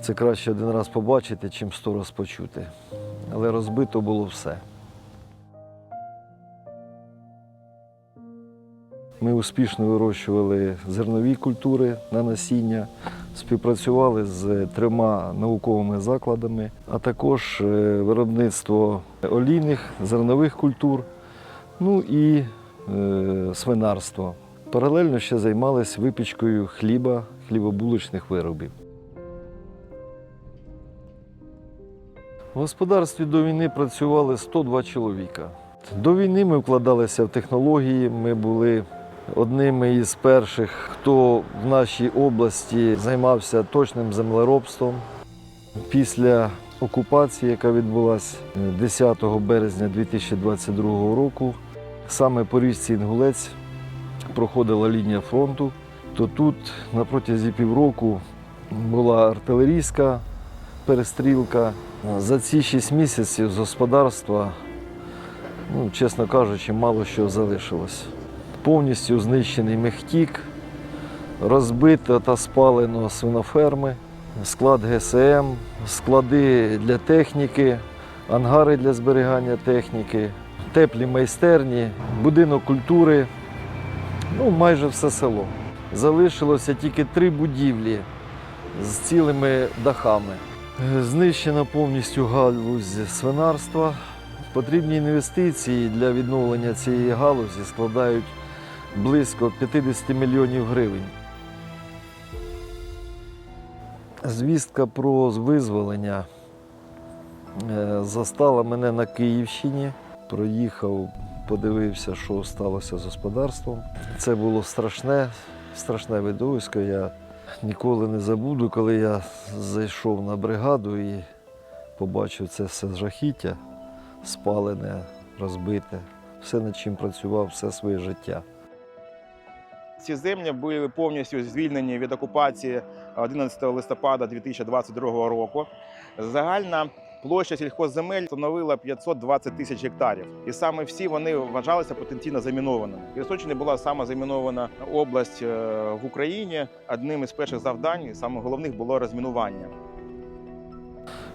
Це краще один раз побачити, чим сто раз почути. Але розбито було все. Ми успішно вирощували зернові культури на насіння, співпрацювали з трьома науковими закладами, а також е, виробництво олійних зернових культур, ну і е, свинарство. Паралельно ще займалися випічкою хліба, хлібобулочних виробів. В господарстві до війни працювали 102 чоловіка. До війни ми вкладалися в технології. Ми були одними із перших, хто в нашій області займався точним землеробством. Після окупації, яка відбулася 10 березня 2022 року, саме по річці Інгулець проходила лінія фронту, то тут на протязі півроку була артилерійська перестрілка. За ці шість місяців з господарства, ну, чесно кажучи, мало що залишилось. Повністю знищений мехтік, розбито та спалено свиноферми, склад ГСМ, склади для техніки, ангари для зберігання техніки, теплі майстерні, будинок культури, ну майже все село. Залишилося тільки три будівлі з цілими дахами. Знищена повністю галузь свинарства. Потрібні інвестиції для відновлення цієї галузі складають близько 50 мільйонів гривень. Звістка про визволення е, застала мене на Київщині. Проїхав, подивився, що сталося з господарством. Це було страшне, страшне видовисько. Я ніколи не забуду, коли я зайшов на бригаду і побачив це все жахіття, спалене, розбите, все над чим працював все своє життя. Ці землі були повністю звільнені від окупації 11 листопада 2022 року. Загальна площа сільхозземель становила 520 тисяч гектарів, і саме всі вони вважалися потенційно замінованими. Херсонщина була сама замінована область е, в Україні. Одним із перших завдань, саме головних, було розмінування.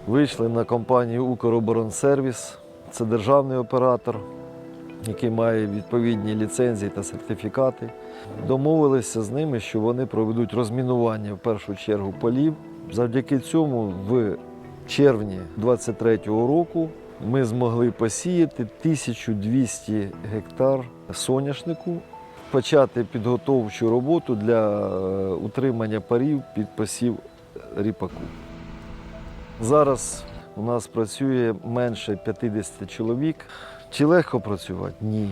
Вийшли на компанію Укроборонсервіс. Це державний оператор, який має відповідні ліцензії та сертифікати. Домовилися з ними, що вони проведуть розмінування в першу чергу полів. Завдяки цьому в червні 2023 року ми змогли посіяти 1200 гектар соняшнику, почати підготовчу роботу для е, утримання парів під посів ріпаку. Зараз у нас працює менше 50 чоловік. Чи легко працювати? Ні.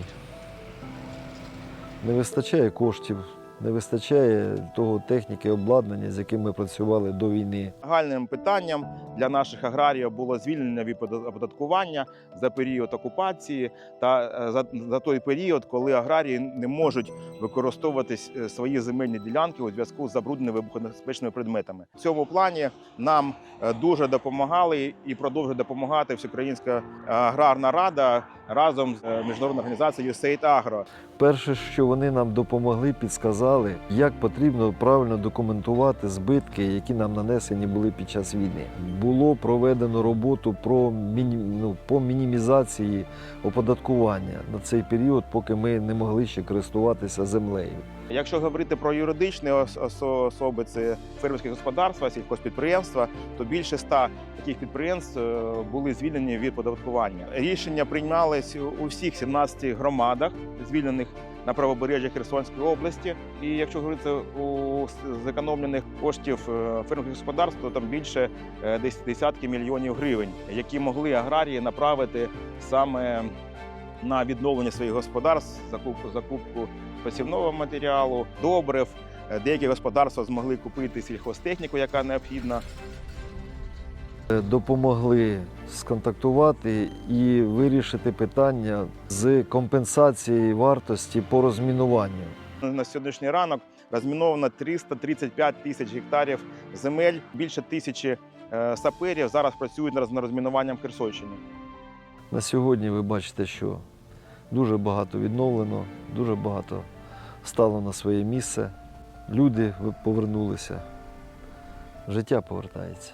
Не вистачає коштів, не вистачає того техніки, обладнання, з яким ми працювали до війни. Загальним питанням для наших аграріїв було звільнення від оподаткування за період окупації та е, за, за той період, коли аграрії не можуть використовувати свої земельні ділянки у зв'язку з забрудненими вибухонебезпечними предметами. В цьому плані нам е, дуже допомагали і продовжує допомагати Всеукраїнська аграрна рада разом з е, міжнародною організацією USAID Agro. Перше, що вони нам допомогли, підсказали, як потрібно правильно документувати збитки, які нам нанесені були під час війни. Було проведено роботу про міні... ну, по мінімізації оподаткування на цей період, поки ми не могли ще користуватися землею. Якщо говорити про юридичні ос- осо- особи, це фермерські господарства, сільхозпідприємства, то більше ста таких підприємств е, були звільнені від податкування. Рішення приймались у всіх 17 громадах, звільнених на правобережжя Херсонської області. І якщо говорити у зекономлених коштів е, фермерських господарств, то там більше е, десятки мільйонів гривень, які могли аграрії направити саме на відновлення своїх господарств, закупку закупку посівного матеріалу, добрив. Е, Деякі господарства змогли купити сільхозтехніку, яка необхідна. Е, Допомогли сконтактувати і вирішити питання з компенсації вартості по розмінуванню. На сьогоднішній ранок розміновано 335 тисяч гектарів земель. Більше тисячі е, саперів зараз працюють над розмінуванням Херсонщини. На сьогодні ви бачите, що дуже багато відновлено, дуже багато стало на своє місце. Люди повернулися. життя повертається.